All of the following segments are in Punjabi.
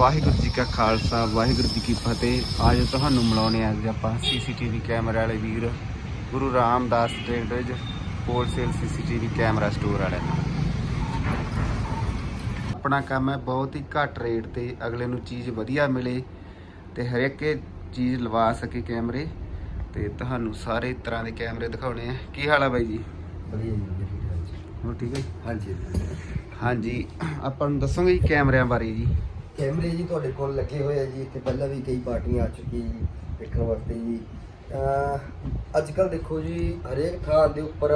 ਵਾਹਿਗੁਰੂ ਜੀ ਕਾ ਖਾਲਸਾ ਵਾਹਿਗੁਰੂ ਜੀ ਕੀ ਫਤਿਹ। ਅੱਜ ਤੁਹਾਨੂੰ ਮਿਲਾਉਣੇ ਆ ਅੱਜ ਆਪਾਂ ਸੀਸੀਟੀਵੀ ਕੈਮਰੇ ਵਾਲੇ ਵੀਰ Guru Ramdas traders wholesale CCTV camera store ਵਾਲਿਆਂ ਨਾਲ। ਆਪਣਾ ਕੰਮ ਹੈ ਬਹੁਤ ਹੀ ਘੱਟ ਰੇਟ ਤੇ ਅਗਲੇ ਨੂੰ ਚੀਜ਼ ਵਧੀਆ ਮਿਲੇ ਤੇ ਹਰ ਇੱਕ ਚੀਜ਼ ਲਵਾ ਸਕੇ ਕੈਮਰੇ। ਤੇ ਤੁਹਾਨੂੰ ਸਾਰੇ ਤਰ੍ਹਾਂ ਦੇ ਕੈਮਰੇ ਦਿਖਾਉਣੇ ਆ। ਕੀ ਹਾਲ ਆ ਬਾਈ ਜੀ? ਵਧੀਆ ਜੀ ਵਧੀਆ ਠੀਕ ਜੀ। ਹੋ ਜੀ? ਹਾਂਜੀ ਹਾਂਜੀ ਆਪਾਂ ਨੂੰ ਦੱਸੋਗੇ ਜੀ ਕੈਮਰਿਆਂ ਬਾਰੇ ਜੀ? ਕੈਮਰੇ ਜੀ ਤੁਹਾਡੇ ਕੋਲ ਲੱਗੇ ਹੋਏ ਆ ਜੀ ਇੱਥੇ ਪਹਿਲਾਂ ਵੀ ਕਈ ਪਾਰਟੀਆਂ ਆ ਚੁੱਕੀ ਜੀ ਦੇਖਣ ਵਾਸਤੇ ਜੀ। ਅੱਜ ਕੱਲ ਦੇਖੋ ਜੀ ਹਰੇਕ ਥਾਂ ਦੇ ਉੱਪਰ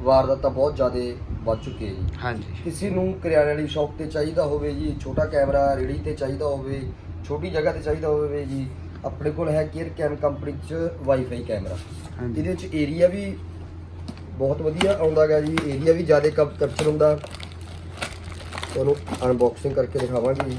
ਵਾਰਦਾਤਾਂ ਬਹੁਤ ਜ਼ਿਆਦਾ ਵੱਧ ਚੁੱਕੀ ਹੈ ਜੀ। ਹਾਂਜੀ। ਕਿਸੇ ਨੂੰ ਕਰਿਆਨੇ ਵਾਲੀ ਸ਼ਾਪ ਤੇ ਚਾਹੀਦਾ ਹੋਵੇ ਜੀ ਛੋਟਾ ਕੈਮਰਾ ਰੇੜੀ ਤੇ ਚਾਹੀਦਾ ਹੋਵੇ ਛੋਟੀ ਜਗ੍ਹਾ ਤੇ ਚਾਹੀਦਾ ਹੋਵੇ ਜੀ ਆਪਣੇ ਕੋਲ ਹੈ ਕੇਅਰ ਕੈਮ ਕੰਪਨੀ ਚ ਵਾਈਫਾਈ ਕੈਮਰਾ। ਇਹਦੇ ਵਿੱਚ ਏਰੀਆ ਵੀ ਬਹੁਤ ਵਧੀਆ ਆਉਂਦਾ ਗਾ ਜੀ ਏਰੀਆ ਵੀ ਜ਼ਿਆਦਾ ਕੈਪਚਰ ਹੁੰਦਾ। ਤੁਹਾਨੂੰ ਅਨਬਾਕਸਿੰਗ ਕਰਕੇ ਦਿਖਾਵਾਂਗੇ ਜੀ।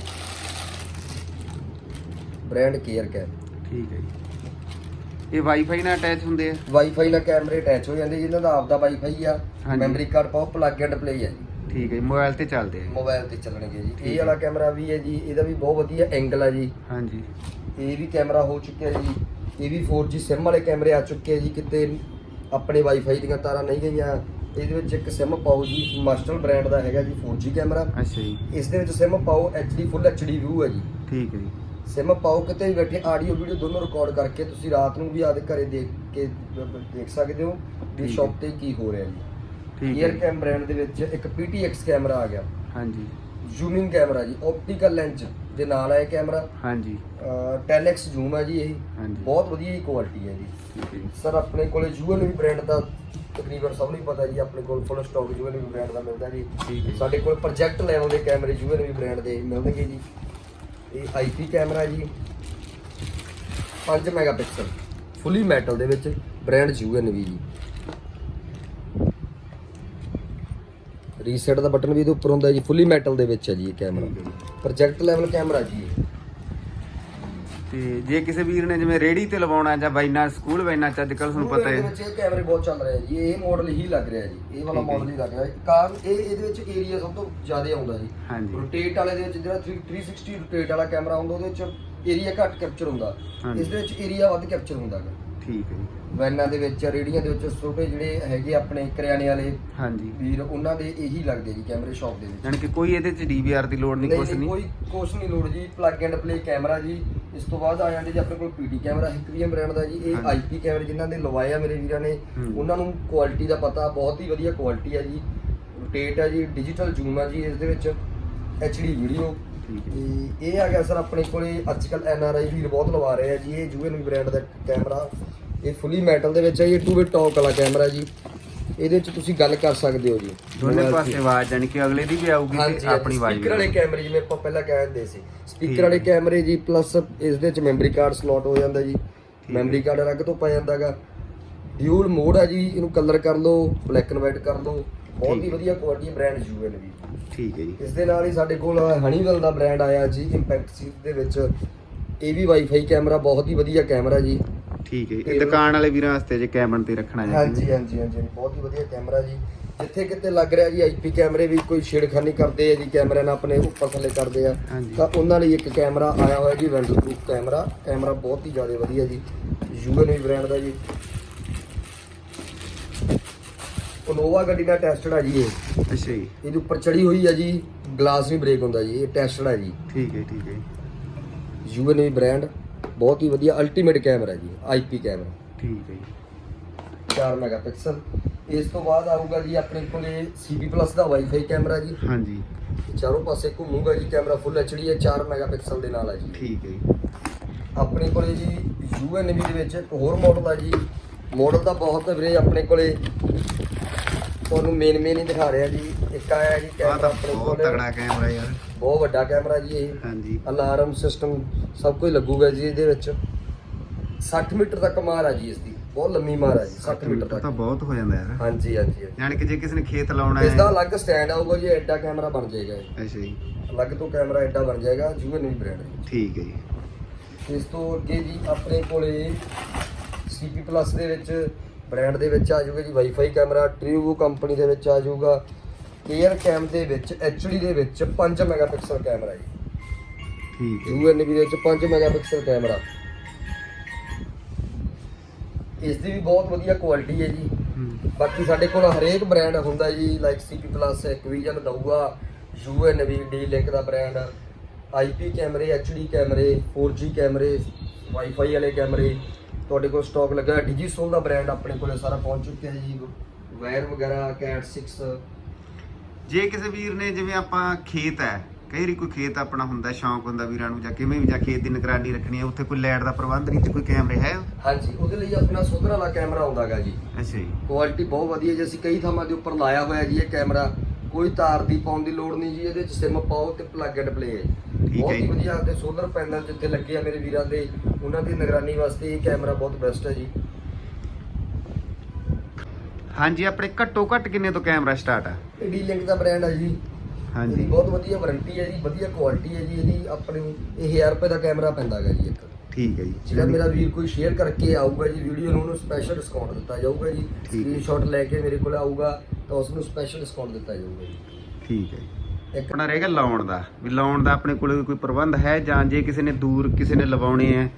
ਬ੍ਰਾਂਡ ਕੇਅਰ ਕੈਮ ਠੀਕ ਹੈ ਜੀ। ਇਹ ਵਾਈਫਾਈ ਨਾਲ ਅਟੈਚ ਹੁੰਦੇ ਆ? ਵਾਈਫਾਈ ਨਾਲ ਕੈਮਰੇ ਅਟੈਚ ਹੋ ਜਾਂਦੇ ਜਿਨ੍ਹਾਂ ਦਾ ਆਪਦਾ ਵਾਈਫਾਈ ਆ ਹਾਂਜੀ। ਮੈਮਰੀ ਕਾਰਡ ਪਾਓ ਪਲੱਗ ਐਂਡ ਪਲੇ ਹੈ ਜੀ। ਠੀਕ ਹੈ ਜੀ ਮੋਬਾਈਲ ਤੇ ਚੱਲਦੇ ਆ ਮੋਬਾਈਲ ਤੇ ਚੱਲਣਗੇ ਜੀ। ਇਹ। ਵਾਲਾ ਕੈਮਰਾ ਵੀ ਹੈ ਜੀ ਇਹਦਾ ਵੀ ਬਹੁਤ ਵਧੀਆ ਐਂਗਲ ਆ ਜੀ। ਹਾਂਜੀ। ਇਹ ਵੀ ਕੈਮਰਾ ਹੋ ਚੁੱਕਿਆ ਜੀ। ਇਹ ਵੀ 4G SIM ਵਾਲੇ ਕੈਮਰੇ ਆ ਚੁੱਕੇ ਆ ਜੀ ਕਿਤੇ ਆਪਣੇ ਵਾਈਫਾਈ ਦੀਆਂ ਤਾਰਾਂ ਨਹੀਂ ਗਈਆਂ। ਇਹਦੇ ਵਿੱਚ ਇੱਕ SIM ਪਾਓ ਜੀ ਮਾਸਟਰ ਬ੍ਰਾਂਡ ਦਾ ਹੈਗਾ ਜੀ 4G ਕੈਮਰਾ ਅੱਛਾ ਜੀ। ਇਸ ਦੇ ਵਿੱਚ SIM ਪਾਓ HD ਫੁੱਲ HD ਵਿਊ ਹੈ ਜੀ। ਠੀਕ ਹੈ ਜੀ। ਸਿਮ ਪਾਓ ਕਿਤੇ ਵੀ ਬੈਠੇ ਆਡੀਓ ਵੀਡੀਓ ਦੋਨੋਂ ਰਿਕਾਰਡ ਕਰਕੇ ਤੁਸੀਂ ਰਾਤ ਨੂੰ ਵੀ ਆਦੇ ਘਰੇ ਦੇਖ ਕੇ ਦੇਖ ਸਕਦੇ ਹੋ ਵੀ ਠੀਕ। ਸ਼ੌਪ ਤੇ ਕੀ ਹੋ ਰਿਹਾ ਜੀ। ਠੀਕ ਹੈ। ਈਅਰ ਜੀ। ਕੈਮ ਬ੍ਰਾਂਡ ਦੇ ਵਿੱਚ ਇੱਕ PTX ਕੈਮਰਾ ਆ ਗਿਆ। ਹਾਂਜੀ। ਜ਼ੂਮਿੰਗ ਕੈਮਰਾ ਜੀ ਆਪਟੀਕਲ ਲੈਂਸ ਦੇ ਨਾਲ ਇਹ ਕੈਮਰਾ ਹਾਂਜੀ। 10x ਜ਼ੂਮ ਹੈ ਜੀ ਇਹ। ਹਾਂਜੀ। ਬਹੁਤ ਵਧੀਆ ਹੀ ਕੁਆਲਿਟੀ ਹੈ ਜੀ। ਠੀਕ ਹੈ ਜੀ। ਸਰ ਆਪਣੇ ਕੋਲੇ ਯੂਐਨਵੀ ਬ੍ਰਾਂਡ ਦਾ ਤਕਰੀਬਨ ਸਭ ਨੂੰ ਹੀ ਪਤਾ ਜੀ ਆਪਣੇ ਕੋਲ ਫੁੱਲ ਸਟਾਕ ਯੂਐਨਵੀ ਬ੍ਰਾਂਡ ਦਾ ਮਿਲਦਾ ਜੀ। ਹੈ। ਸਾਡੇ ਕੋਲ ਪ੍ਰੋਜੈਕਟ ਲੈਵਲ ਦੇ ਕੈਮਰੇ ਯੂਐਨਵੀ ਬ੍ਰਾਂਡ ਦੇ ਮਿਲਣਗੇ ਜੀ। ਇਹ ਆਈਪੀ ਕੈਮਰਾ ਜੀ। 5 ਮੈਗਾਪਿਕਸਲ ਫੁੱਲੀ ਮੈਟਲ ਦੇ ਵਿੱਚ ਬ੍ਰਾਂਡ ਯੂਐਨਵੀ ਜੀ। ਰੀਸੈਟ ਦਾ ਬਟਨ ਵੀ ਇਹਦੇ ਉੱਪਰ ਹੁੰਦਾ ਜੀ। ਫੁੱਲੀ ਮੈਟਲ ਦੇ ਵਿੱਚ ਹੈ ਜੀ ਇਹ ਕੈਮਰਾ ਪ੍ਰੋਜੈਕਟ ਲੈਵਲ ਕੈਮਰਾ ਜੀ ਤੇ ਜੇ ਕਿਸੇ ਵੀਰ ਨੇ ਜਿਵੇਂ ਰੇੜੀ ਤੇ ਲਵਾਉਣਾ ਜਾਂ ਬਾਈਨਾ ਸਕੂਲ ਬਾਈਨਾ ਚ ਅੱਜ ਕੱਲ ਤੁਹਾਨੂੰ ਪਤਾ ਹੈ। ਵਿੱਚ ਇਹ ਕੈਮਰੇ ਬਹੁਤ ਚੱਲ ਰਹੇ ਆ ਜੀ ਇਹ ਮਾਡਲ ਹੀ ਲੱਗ ਰਿਹਾ ਜੀ ਇਹ ਵਾਲਾ ਮਾਡਲ ਹੀ ਲੱਗ ਰਿਹਾ ਕਾਰਨ ਇਹ ਇਹਦੇ ਵਿੱਚ ਏਰੀਆ ਸਭ ਤੋਂ ਜ਼ਿਆਦਾ ਆਉਂਦਾ ਜੀ। ਰੋਟੇਟ ਵਾਲੇ ਦੇ ਵਿੱਚ ਜਿਹੜਾ 3 360 ਰੋਟੇਟ ਵਾਲਾ ਕੈਮਰਾ ਹੁੰਦਾ ਉਹਦੇ ਵਿੱਚ ਏਰੀਆ ਘੱਟ ਕੈਪਚਰ ਹੁੰਦਾ। ਇਸ ਦੇ ਵਿੱਚ ਏਰੀਆ ਵੱਧ ਕੈਪਚਰ ਹੁੰਦਾ ਹੈ ਠੀਕ ਹੈ ਜੀ। ਵੈਨਾਂ ਦੇ ਵਿੱਚ ਰੇੜੀਆਂ ਦੇ ਵਿੱਚ ਛੋਟੇ ਜਿਹੜੇ ਹੈਗੇ ਆਪਣੇ ਕਰਿਆਨੇ ਵਾਲੇ ਹਾਂਜੀ। ਵੀਰ ਉਹਨਾਂ ਦੇ ਇਹੀ ਲੱਗਦੇ ਜੀ ਕੈਮਰੇ ਸ਼ਾਪ ਦੇ ਵਿੱਚ। ਯਾਨੀ ਕਿ ਕੋਈ ਇਹਦੇ ਚ ਡੀਵੀਆਰ ਦੀ ਲੋੜ ਨਹੀਂ ਕੁਛ ਨਹੀਂ ਕੋਈ ਕੁਛ ਨਹੀਂ ਲੋੜ ਜੀ। ਪਲੱਗ ਐਂਡ ਪਲੇ ਕੈਮਰਾ ਜੀ। ਇਸ ਤੋਂ ਬਾਅਦ ਆ ਜਾਂਦੇ ਜੀ ਆਪਣੇ ਕੋਲ ਪੀਡੀ ਕੈਮਰਾ ਹਿਕਰੀਅਮ ਬ੍ਰਾਂਡ ਦਾ ਜੀ ਇਹ। ਆਈਪੀ ਕੈਮਰੇ ਜਿਨ੍ਹਾਂ ਦੇ ਲਵਾਏ ਆ ਮੇਰੇ ਵੀਰਾਂ ਨੇ। ਉਹਨਾਂ ਨੂੰ ਕੁਆਲਿਟੀ ਦਾ ਪਤਾ ਬਹੁਤ ਹੀ ਵਧੀਆ ਕੁਆਲਿਟੀ ਹੈ ਜੀ। ਰੋਟੇਟ ਹੈ ਜੀ ਡਿਜੀਟਲ ਜ਼ੂਮ ਹੈ ਜੀ ਇਸ ਦੇ ਵਿੱਚ ਐਚਡੀ ਵੀਡੀਓ ਇਹ ਆ ਗਿਆ ਸਰ ਆਪਣੇ ਕੋਲੇ ਅੱਜ ਕੱਲ ਐਨ ਆਰ ਆਈ ਵੀਰ ਬਹੁਤ ਲਵਾ ਰਹੇ ਆ ਜੀ ਇਹ ਯੂਐਨਵੀ ਬ੍ਰਾਂਡ ਦਾ ਕੈਮਰਾ। ਇਹ ਫੁੱਲੀ ਮੈਟਲ ਦੇ ਵਿੱਚ ਹੈ ਇਹ 2 ਵੇ ਟੌਕ ਵਾਲਾ ਕੈਮਰਾ ਜੀ। ਇਹਦੇ ਵਿੱਚ ਤੁਸੀਂ ਗੱਲ ਕਰ ਸਕਦੇ ਹੋ ਜੀ ਦੋਨੇ ਪਾਸੇ। ਆਵਾਜ਼ ਯਾਨੀ ਕਿ ਅਗਲੇ ਦੀ ਵੀ ਆਊਗੀ ਤੇ ਆਪਣੀ ਆਵਾਜ਼ ਵੀ ਸਪੀਕਰ ਵਾਲੇ। ਕੈਮਰੇ ਜਿਵੇਂ ਆਪਾਂ ਪਹਿਲਾਂ ਕਹਿੰਦੇ ਸੀ ਠੀਕ ਸਪੀਕਰ ਵਾਲੇ। ਕੈਮਰੇ ਜੀ ਪਲੱਸ ਇਸ ਦੇ ਵਿੱਚ ਮੈਮਰੀ ਕਾਰਡ ਸਲੋਟ ਹੋ ਜਾਂਦਾ ਜੀ। ਮੈਮਰੀ ਕਾਰਡ ਅਲੱਗ ਤੋਂ ਪਾ ਜਾਂਦਾਗਾ ਡਿਊਲ ਮੋਡ ਆ ਜੀ ਇਹਨੂੰ ਕਲਰ ਕਰ ਲਓ ਬਲੈਕ ਐਂਡ ਵਾਈਟ ਕਰ ਲਓ ਬਹੁਤ ਹੀ। ਵਧੀਆ ਕੁਆਲਿਟੀ ਬ੍ਰਾਂਡ ਯੂਐਨਵੀ ਠੀਕ ਹੈ ਜੀ ਇਸ ਦੇ ਨਾਲ ਹੀ ਸਾਡੇ ਕੋਲ ਹਨੀਵੈਲ ਦਾ ਬ੍ਰਾਂਡ ਆਇਆ ਜੀ ਇੰਪੈਕਟ ਸੀਟ ਦੇ ਵਿੱਚ ਇਹ ਵੀ ਵਾਈਫਾਈ ਕੈਮਰਾ ਬਹੁਤ ਹੀ ਵਧੀਆ ਕੈਮਰਾ ਜੀ ਠੀਕ ਹੈ ਜੀ। ਇਹ ਦੁਕਾਨ ਵਾਲੇ ਵੀਰਾਂ ਵਾਸਤੇ ਜੇ ਕੈਬਨ ਤੇ ਰੱਖਣਾ ਜਾਂ ਹਾਂਜੀ ਹਾਂਜੀ ਹਾਂਜੀ। ਬਹੁਤ ਹੀ ਵਧੀਆ ਕੈਮਰਾ ਜੀ। ਜਿੱਥੇ ਕਿਤੇ ਲੱਗ ਰਿਹਾ ਜੀ ਆਈਪੀ ਕੈਮਰੇ ਵੀ ਕੋਈ ਛੇੜਖਾਨੀ ਕਰਦੇ ਆ ਜੀ ਕੈਮਰੇ ਨਾਲ ਆਪਣੇ ਉੱਪਰ ਥੱਲੇ ਕਰਦੇ ਆ। ਹਾਂਜੀ। ਤਾਂ ਉਹਨਾਂ ਲਈ ਇੱਕ ਕੈਮਰਾ ਆਇਆ ਹੋਇਆ ਜੀ ਵੈਂਡਰ ਪ੍ਰੂਫ ਕੈਮਰਾ। ਕੈਮਰਾ ਬਹੁਤ ਹੀ ਜ਼ਿਆਦਾ ਵਧੀਆ ਜੀ। ਯੂਐਨਵੀ ਬ੍ਰਾਂਡ ਦਾ ਜੀ। ਨੋਵਾ ਗੱਡੀ ਨਾਲ ਟੈਸਟਡ ਆ ਜੀ ਇਹ। ਅੱਛਾ ਜੀ। ਇਹਦੇ ਉੱਪਰ ਚੜੀ ਹੋਈ ਆ ਜੀ ਗਲਾਸ ਨਹੀਂ ਬ੍ਰੇਕ ਹੁੰਦਾ ਜੀ ਇਹ ਟੈਸਟਡ ਆ ਜੀ। ਠੀਕ ਹੈ ਠੀਕ ਹੈ ਯੂਐਨਵੀ ਬ੍ਰਾਂਡ। ਬਹੁਤ ਹੀ ਵਧੀਆ ਅਲਟੀਮੇਟ ਕੈਮਰਾ ਜੀ ਆਈਪੀ ਕੈਮਰਾ ਠੀਕ ਹੈ ਜੀ। 4 ਮੈਗਾਪਿਕਸਲ ਇਸ ਤੋਂ ਬਾਅਦ ਆਊਗਾ ਜੀ ਆਪਣੇ ਕੋਲੇ ਪਲੱਸ ਦਾ ਵਾਈਫਾਈ ਕੈਮਰਾ ਜੀ। ਹਾਂਜੀ। ਚਾਰੋਂ ਪਾਸੇ ਘੁੰਮੂਗਾ ਜੀ ਕੈਮਰਾ ਫੁੱਲ ਐਚਡੀ ਹੈ 4 ਮੈਗਾਪਿਕਸਲ ਦੇ ਨਾਲ ਹੈ ਜੀ। ਠੀਕ ਹੈ ਜੀ। ਆਪਣੇ ਕੋਲੇ ਜੀ ਯੂਐਨਵੀ ਦੇ ਵਿੱਚ ਇੱਕ ਹੋਰ ਮਾਡਲ ਆ ਜੀ। ਮਾਡਲ ਤਾਂ ਬਹੁਤ ਵੀਰੇ ਆਪਣੇ ਕੋਲੇ ਤੁਹਾਨੂੰ ਮੇਨ ਮੇਨ ਹੀ ਦਿਖਾ ਰਿਹਾ ਜੀ। ਇੱਕ ਆਇਆ ਜੀ ਕੈਮਰਾ ਤਾਂ ਆਪਣੇ ਬਹੁਤ ਕੋਲ। ਤਗੜਾ ਕੈਮਰਾ ਯਾਰ। ਬਹੁਤ ਵੱਡਾ ਕੈਮਰਾ ਜੀ ਇਹ। ਹਾਂਜੀ। ਅਲਾਰਮ ਸਿਸਟਮ ਸਭ ਕੁਝ ਲੱਗੂਗਾ ਜੀ ਇਹਦੇ ਵਿੱਚ। 60 ਮੀਟਰ ਤੱਕ ਮਾਰ ਆ ਜੀ ਇਸ ਦੀ। ਬਹੁਤ ਲੰਮੀ ਮਾਰ ਆ ਜੀ 60 ਮੀਟਰ ਤਾਂ ਤੱਕ। ਬਹੁਤ ਹੋ ਜਾਂਦਾ ਯਾਰ। ਹਾਂਜੀ ਹਾਂਜੀ ਹਾਂਜੀ। ਯਾਨੀ ਕਿ ਜੇ ਕਿਸੇ ਨੇ ਖੇਤ ਲਾਉਣਾ ਇਸ ਦਾ ਅਲੱਗ ਸਟੈਂਡ ਆਊਗਾ ਜੀ ਐਡਾ ਕੈਮਰਾ ਬਣ ਜਾਏਗਾ ਇਹ। ਅੱਛਾ ਜੀ। ਅਲੱਗ ਤੋਂ ਕੈਮਰਾ ਐਡਾ ਬਣ ਜਾਏਗਾ ਯੂਐਨਵੀ ਬ੍ਰਾਂਡ। ਠੀਕ ਹੈ ਜੀ। ਇਸ ਤੋਂ ਅੱਗੇ ਜੀ ਆਪਣੇ ਕੋਲੇ ਸੀਪੀ ਪਲੱਸ ਦੇ ਵਿੱਚ ਬ੍ਰਾਂਡ ਦੇ ਵਿੱਚ ਆ ਜਾਊਗਾ ਜੀ ਵਾਈਫਾਈ ਕੈਮਰਾ ਟ੍ਰਿਊ ਕੰਪਨੀ ਦੇ ਵਿੱਚ ਆ ਜਾਊਗਾ। ਕੇਅਰ ਕੈਮ ਦੇ ਵਿੱਚ ਐਚਡੀ ਦੇ ਵਿੱਚ 5 ਮੈਗਾਪਿਕਸਲ ਕੈਮਰਾ ਜੀ। ਠੀਕ ਹੈ। UNV ਦੇ ਵਿੱਚ 5 ਮੈਗਾਪਿਕਸਲ ਕੈਮਰਾ ਇਸ ਦੀ ਵੀ ਬਹੁਤ ਵਧੀਆ ਕੁਆਲਿਟੀ ਹੈ ਜੀ। ਬਾਕੀ ਸਾਡੇ ਕੋਲ ਹਰੇਕ ਬ੍ਰਾਂਡ ਹੁੰਦਾ ਜੀ ਲਾਈਕ CP ਪਲੱਸ ਐਕਵੀਜ਼ਨ ਦਊਗਾ UNV ਡੀ ਲਿੰਕ ਦਾ ਬ੍ਰਾਂਡ IP ਕੈਮਰੇ HD ਕੈਮਰੇ 4G ਕੈਮਰੇ ਵਾਈਫਾਈ ਵਾਲੇ ਕੈਮਰੇ ਤੁਹਾਡੇ ਕੋਲ ਸਟਾਕ ਲੱਗਾ ਡਿਜੀਸੋਲ ਦਾ ਬ੍ਰਾਂਡ ਆਪਣੇ ਕੋਲੇ ਸਾਰਾ ਪਹੁੰਚ ਚੁੱਕਿਆ ਜੀ। ਵਾਇਰ ਵਗੈਰਾ ਕੈਟ 6 ਜੇ ਕਿਸੇ ਵੀਰ ਨੇ ਜਿਵੇਂ ਆਪਾਂ ਖੇਤ ਹੈ ਕਈ ਵਾਰੀ ਕੋਈ ਖੇਤ ਆਪਣਾ ਹੁੰਦਾ ਸ਼ੌਂਕ ਹੁੰਦਾ ਵੀਰਾਂ ਨੂੰ ਜਾਂ ਕਿਵੇਂ ਵੀ ਜਾਂ ਖੇਤ ਦੀ ਨਿਗਰਾਨੀ ਰੱਖਣੀ ਹੈ ਉੱਥੇ ਕੋਈ ਲਾਈਟ ਦਾ ਪ੍ਰਬੰਧ ਨਹੀਂ ਤੇ ਕੋਈ ਕੈਮਰੇ ਹੈ? ਹਾਂਜੀ ਉਹਦੇ ਲਈ ਆਪਣਾ ਸੋਧਰ ਵਾਲਾ ਕੈਮਰਾ ਆਉਂਦਾਗਾ ਜੀ। ਅੱਛਾ ਜੀ। ਕੁਆਲਿਟੀ ਬਹੁਤ ਵਧੀਆ ਜੀ। ਅਸੀਂ ਕਈ ਥਾਵਾਂ ਦੇ ਉੱਪਰ ਲਾਇਆ ਹੋਇਆ ਜੀ ਇਹ ਕੈਮਰਾ ਕੋਈ ਤਾਰ ਦੀ ਪਾਉਣ ਦੀ ਲੋੜ ਨਹੀਂ ਜੀ ਇਹਦੇ ਵਿੱਚ ਸਿਮ ਪਾਓ ਤੇ ਪਲੱਗ ਐਂਡ ਪਲੇ ਹੈ ਬਹੁਤ ਹੈ ਹੀ। ਵਧੀਆ ਤੇ ਸੋਲਰ ਪੈਨਲ ਜਿੱਥੇ ਲੱਗੇ ਆ ਮੇਰੇ ਵੀਰਾਂ ਦੇ ਉਹਨਾਂ ਦੀ ਨਿਗਰਾਨੀ ਵਾਸਤੇ ਇਹ ਕੈਮਰਾ ਬਹੁਤ ਬੈਸਟ ਹੈ ਜੀ। ਹਾਂਜੀ ਆਪਣੇ ਘੱਟੋ ਘੱਟ ਕਿੰਨੇ ਤੋਂ ਕੈਮਰਾ ਸਟਾਰਟ ਆ? ਇਹ ਡੀ ਲਿੰਕ ਦਾ ਬ੍ਰਾਂਡ ਹੈ ਜੀ। ਹਾਂਜੀ। ਬਹੁਤ ਵਧੀਆ ਵਾਰੰਟੀ ਹੈ ਜੀ ਵਧੀਆ ਕੁਆਲਿਟੀ ਹੈ ਜੀ ਇਹਦੀ ਆਪਣੀ ਇਹ 1000 ਰੁਪਏ ਦਾ ਕੈਮਰਾ ਪੈਂਦਾ ਹੈਗਾ ਜੀ ਇੱਕ। ਠੀਕ ਹੈ ਜੀ। ਜਿਹੜਾ ਮੇਰਾ ਵੀਰ ਕੋਈ ਸ਼ੇਅਰ ਕਰਕੇ ਆਊਗਾ ਜੀ ਵੀਡੀਓ ਨੂੰ ਉਹਨੂੰ ਸਪੈਸ਼ਲ ਡਿਸਕਾਊਂਟ ਦਿੱਤਾ ਜਾਊਗਾ ਜੀ। ਹੈ। ਸਕਰੀਨਸ਼ਾਟ ਲੈ ਕੇ ਮੇਰੇ ਕੋਲ ਆਊਗਾ ਤਾਂ ਉਸ ਨੂੰ ਸਪੈਸ਼ਲ ਡਿਸਕਾਊਂਟ ਦਿੱਤਾ ਜਾਊਗਾ ਜੀ। ਠੀਕ ਹੈ ਜੀ। ਇੱਕ ਆਪਣਾ ਰਹੇਗਾ ਲਾਉਣ ਦਾ ਵੀ ਲਾਉਣ ਦਾ ਆਪਣੇ ਕੋਲ ਕੋਈ ਪ੍ਰਬੰਧ ਹੈ ਜਾਂ ਜੇ ਕਿਸੇ ਨੇ ਦੂਰ ਕਿਸੇ ਨੇ ਲਵਾਉਣੇ ਹੈ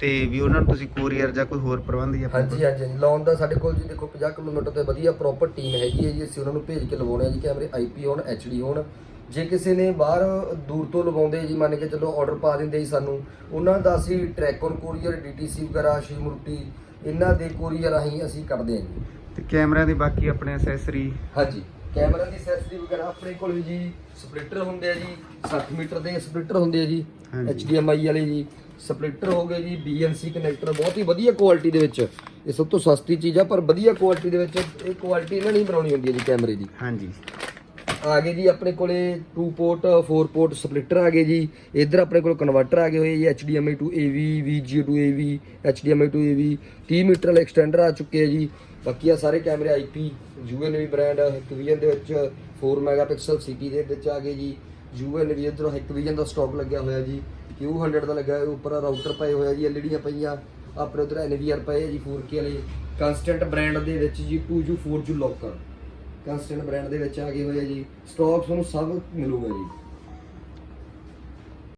ਤੇ ਵੀ ਉਹਨਾਂ ਨੂੰ ਤੁਸੀਂ ਕੋਰੀਅਰ ਜਾਂ ਕੋਈ ਹੋਰ ਪ੍ਰਬੰਧ ਜਾਂ ਹਾਂਜੀ ਹਾਂਜੀ ਹਾਂਜੀ। ਲਾਉਣ ਦਾ ਸਾਡੇ ਕੋਲ ਜੀ ਦੇਖੋ 50 ਕਿਲੋਮੀਟਰ ਤੇ ਵਧੀਆ ਪ੍ਰੋਪਰ ਟੀਮ ਹੈਗੀ ਹੈ ਜੀ ਅਸੀਂ ਉਹਨਾਂ ਨੂੰ ਭੇਜ ਕੇ ਲਵਾਉਣੇ ਆ ਜੀ ਕੈਮਰੇ ਆਈਪੀ ਹੋਣ ਐਚਡੀ ਹੋਣ। ਜੇ ਕਿਸੇ ਨੇ ਬਾਹਰ ਦੂਰ ਤੋਂ ਲਵਾਉਂਦੇ ਜੀ ਮੰਨ ਕੇ ਚੱਲੋ ਆਰਡਰ ਪਾ ਦਿੰਦੇ ਜੀ ਸਾਨੂੰ ਉਹਨਾਂ ਦਾ ਅਸੀਂ ਟਰੈਕਨ ਕੋਰੀਅਰ ਡੀਟੀਸੀ ਵਗੈਰਾ ਸ਼ਿਮਰੂਟੀ ਇਹਨਾਂ ਦੇ ਕੋਰੀਅਰ ਰਾਹੀਂ ਅਸੀਂ ਕਰਦੇ ਹਾਂ ਜੀ। ਤੇ ਕੈਮਰਿਆਂ ਦੀ ਬਾਕੀ ਆਪਣੇ ਐਕਸੈਸਰੀ ਹਾਂਜੀ। ਕੈਮਰਾ ਦੀ ਸੈਂਸਰੀ ਵਗੈਰਾ ਆਪਣੇ ਕੋਲ ਵੀ ਜੀ ਸਪਲਿਟਰ ਹੁੰਦੇ ਆ ਜੀ 60 ਮੀਟਰ ਦੇ ਸਪਲਿਟਰ ਹੁੰਦੇ ਆ ਜੀ। HDMI ਵਾਲੇ ਜੀ ਸਪਲਿਟਰ ਹੋ ਗਏ ਜੀ BNC ਕਨੈਕਟਰ ਬਹੁਤ ਹੀ ਵਧੀਆ ਕੁਆਲਿਟੀ ਦੇ ਵਿੱਚ। ਇਹ ਸਭ ਤੋਂ ਸਸਤੀ ਚੀਜ਼ ਆ ਪਰ ਵਧੀਆ ਕੁਆਲਿਟੀ ਦੇ ਵਿੱਚ ਇਹ ਕੁਆਲਿਟੀ ਇਹਨਾਂ ਨਹੀਂ ਬਣਾਉਣੀ ਹੁੰਦੀ ਹੈ ਜੀ ਕੈਮਰੇ ਦੀ। ਹਾਂਜੀ। ਆ ਗਏ ਜੀ ਆਪਣੇ ਕੋਲੇ 2 ਪੋਰਟ 4 ਪੋਰਟ ਸਪਲਿਟਰ ਆ ਗਏ ਜੀ। ਇੱਧਰ ਆਪਣੇ ਕੋਲ ਕਨਵਰਟਰ ਆ ਗਏ ਹੋਏ ਜੀ, HDMI to AV VGA to AV HDMI to AV 30 metre ਵਾਲੇ ਐਕਸਟੈਂਡਰ ਆ ਚੁੱਕੇ ਆ ਜੀ। ਬਾਕੀ ਆ ਸਾਰੇ ਕੈਮਰੇ IP UNV ਬ੍ਰਾਂਡ Hikvision ਦੇ ਵਿੱਚ 4 ਮੈਗਾਪਿਕਸਲ CT ਦੇ ਵਿੱਚ ਆ ਗਏ ਜੀ। UNV ਇੱਧਰੋਂ Hikvision ਦਾ ਸਟਾਕ ਲੱਗਿਆ ਹੋਇਆ ਜੀ। Q100 ਦਾ ਲੱਗਾ ਹੋਇਆ, ਉੱਪਰ ਰਾਊਟਰ ਪਏ ਹੋਇਆ ਜੀ ਐਲਈਡੀਆਂ ਪਈਆਂ। ਆਪਣੇ ਉਧਰ NVR ਪਏ ਆ ਜੀ 4K ਵਾਲੇ। ਕਨਸਟੈਂਟ ਬ੍ਰਾਂਡ ਦੇ ਵਿੱਚ ਜੀ 2U 4U ਲੋਕਰ ਕੰਸਟੈਂਟ ਬ੍ਰਾਂਡ ਦੇ ਵਿੱਚ ਆ ਗਏ ਹੋਏ ਆ ਜੀ। ਸਟਾਕ ਤੁਹਾਨੂੰ ਸਭ ਮਿਲੂਗਾ ਜੀ।